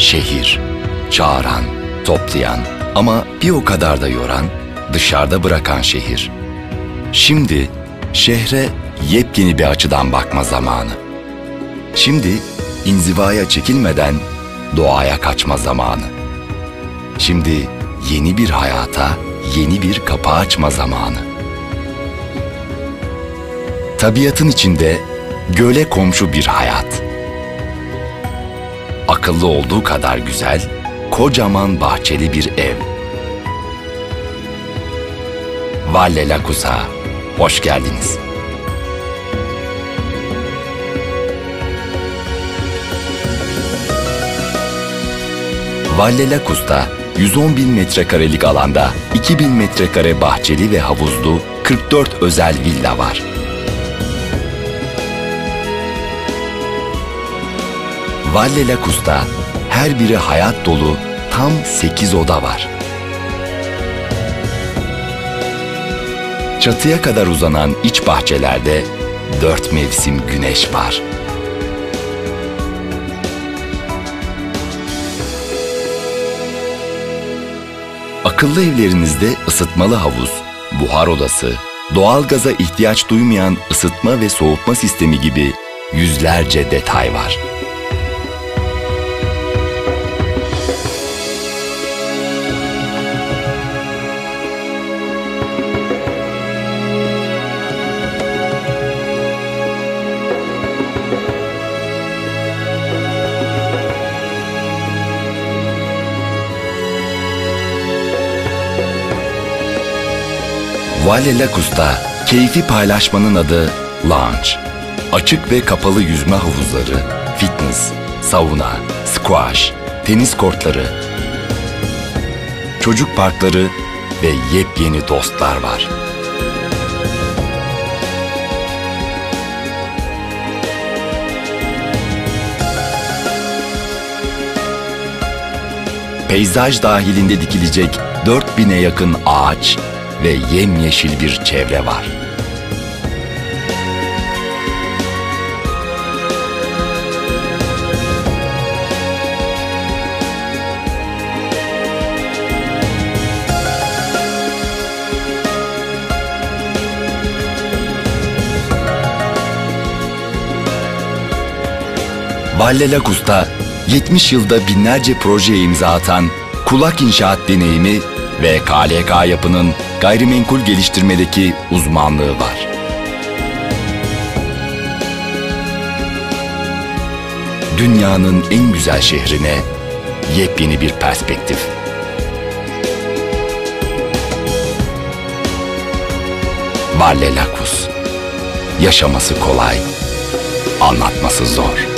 Şehir, çağıran, toplayan ama bir o kadar da yoran, dışarıda bırakan şehir. Şimdi şehre yepyeni bir açıdan bakma zamanı. Şimdi inzivaya çekilmeden doğaya kaçma zamanı. Şimdi yeni bir hayata yeni bir kapı açma zamanı. Tabiatın içinde göle komşu bir hayat. Akıllı olduğu kadar güzel, kocaman bahçeli bir ev. Valle Lacus'a hoş geldiniz. Valle Lacus'ta 110 bin metrekarelik alanda 2000 metrekare bahçeli ve havuzlu 44 özel villa var. Valle Lacus'ta her biri hayat dolu tam 8 oda var. Çatıya kadar uzanan iç bahçelerde dört mevsim güneş var. Akıllı evlerinizde ısıtmalı havuz, buhar odası, doğalgaza ihtiyaç duymayan ısıtma ve soğutma sistemi gibi yüzlerce detay var. Valle Lacus'ta keyfi paylaşmanın adı Lounge. Açık ve kapalı yüzme havuzları, fitness, sauna, squash, tenis kortları, çocuk parkları ve yepyeni dostlar var. Peyzaj dahilinde dikilecek 4000'e yakın ağaç ve yemyeşil bir çevre var. Valle Lacus'ta 70 yılda binlerce projeye imza atan kulak inşaat deneyimi ve KLK yapının gayrimenkul geliştirmedeki uzmanlığı var. Dünyanın en güzel şehrine yepyeni bir perspektif. Valle Lacus. Yaşaması kolay, anlatması zor.